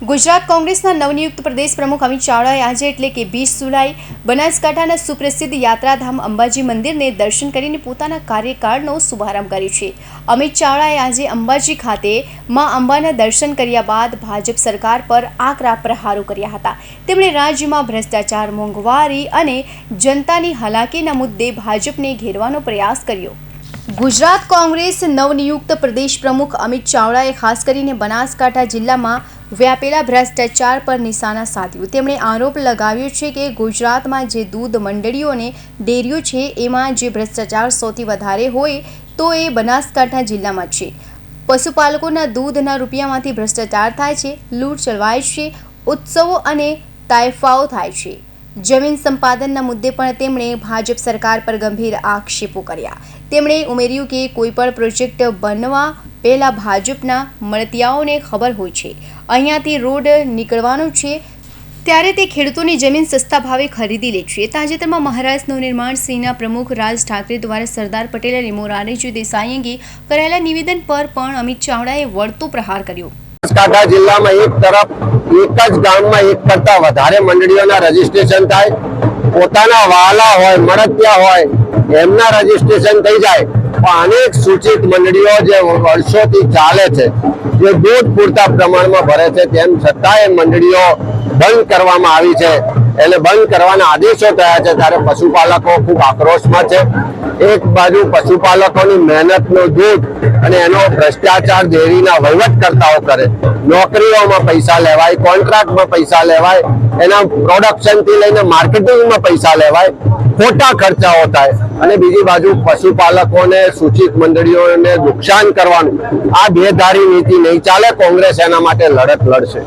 ગુજરાત કોંગ્રેસના નવનિયુક્ત પ્રદેશ પ્રમુખ અમિત ચાવડાએ આજે એટલે કે વીસ જુલાઈ બનાસકાંઠાના સુપ્રસિદ્ધ યાત્રાધામ અંબાજી મંદિરને દર્શન કરીને પોતાના કાર્યકાળનો શુભારંભ કર્યો છે. અમિત ચાવડાએ આજે અંબાજી ખાતે મા અંબાના દર્શન કર્યા બાદ ભાજપ સરકાર પર આકરા પ્રહારો કર્યા હતા. તેમણે રાજ્યમાં ભ્રષ્ટાચાર મોંઘવારી અને જનતાની હાલાકીના મુદ્દે ભાજપને ઘેરવાનો પ્રયાસ કર્યો. ગુજરાત કોંગ્રેસ નવનિયુક્ત પ્રદેશ પ્રમુખ અમિત ચાવડાએ ખાસ કરીને બનાસકાંઠા જિલ્લામાં વ્યાપેલા ભ્રષ્ટાચાર પર નિશાના સાધ્યું. તેમણે આરોપ લગાવ્યો છે કે ગુજરાતમાં જે દૂધ મંડળીઓ અને ડેરીઓ છે, એમાં જે ભ્રષ્ટાચાર સૌથી વધારે હોય તો એ બનાસકાંઠા જિલ્લામાં છે. પશુપાલકોના દૂધના રૂપિયામાંથી ભ્રષ્ટાચાર થાય છે, લૂંટ ચલવાય છે, ઉત્સવો અને તાયફાઓ થાય છે. જમીન સંપાદનના મુદ્દે પણ તેમણે ભાજપ સરકાર પર ગંભીર આક્ષેપો કર્યા. તેમણે ઉમેર્યું કે કોઈ પણ પ્રોજેક્ટ બનવા પહેલાં ભાજપના મળતિયાઓને ખબર હોય છે. અહીંયાથી રોડ નીકળવાનો છે. ત્યારે તે ખેડૂતોની જમીન સસ્તા ભાવે ખરીદી લે છે. તાજેતરમાં મહારાષ્ટ્ર નવનિર્માણ સિંહના પ્રમુખ રાજ ઠાકરે દ્વારા સરદાર પટેલ અને મોરારજી દેસાઈ અંગે કરાયેલા નિવેદન પર પણ અમિત ચાવડાએ વળતો પ્રહાર કર્યો. બનાસકાંઠા જિલ્લામાં એક તરફ, એક જ ગામમાં એક કરતા વધારે મંડળીઓના રજીસ્ટ્રેશન થાય. પોતાના વાલા હોય, મળતિયા હોય, એમના રજીસ્ટ્રેશન થઈ જાય. અનેક સૂચિત મંડળીઓ જે વર્ષોથી ચાલે છે, જે દૂધ પૂરતા પ્રમાણમાં ભરે છે, તેમ છતાં એ મંડળીઓ બંધ કરવામાં આવી છે. એટલે બંધ કરવાના આદેશો થયા છે. ત્યારે પશુપાલકો ખૂબ આક્રોશમાં છે. એક બાજુ પશુપાલકોની મહેનતનું દૂધ અને એનો ભ્રષ્ટાચાર ડેરીના વહીવટકર્તાઓ કરે. નોકરીઓમાં પૈસા લેવાય, કોન્ટ્રાક્ટમાં પૈસા લેવાય, એના પ્રોડક્શનથી લઈને માર્કેટિંગમાં પૈસા લેવાય, ખોટા ખર્ચાઓ થાય. અને બીજી બાજુ પશુપાલકોને સૂચિત મંડળીઓને નુકસાન કરવાનું. આ બેધારી નીતિ નહીં ચાલે, કોંગ્રેસ એના માટે લડત લડશે.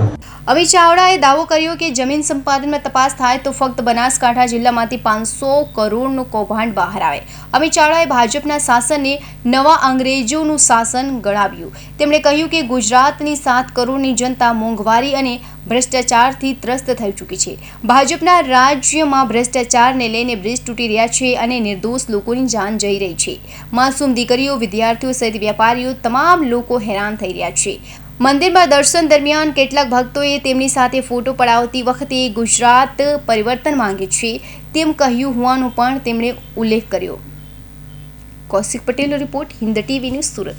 અમિત ચાવડાએ દાવો કર્યો કે જમીન સંપાદનમાં તપાસ થાય તો ફક્ત બનાસકાંઠા જિલ્લામાંથી પાંચસો કરોડનું કૌભાંડ બહાર આવે. અમિત ચાવડાએ ભાજપના શાસનને નવા અંગ્રેજોનું શાસન ગણાવ્યું. તેમણે કહ્યું કે ગુજરાતની સાત કરોડની જનતા મોંઘવારી અને ભ્રષ્ટાચારથી ત્રસ્ત થઈ ચૂકી છે. ભાજપના રાજ્યમાં ભ્રષ્ટાચારને લઈને બ્રિજ તૂટી રહ્યા છે અને નિર્દોષ લોકોની જાન જઈ રહી છે. માસૂમ દીકરીઓ, વિદ્યાર્થીઓ સહિત વેપારીઓ તમામ લોકો હેરાન થઈ રહ્યા છે. મંદિરમાં દર્શન દરમિયાન કેટલાક ભક્તોએ તેમની સાથે ફોટો પડાવતી વખતે ગુજરાત પરિવર્તન માંગે છે તેમ કહ્યું હોવાનું પણ તેમણે ઉલ્લેખ કર્યો. કૌશિક પટેલનો report Hind TV news Surat.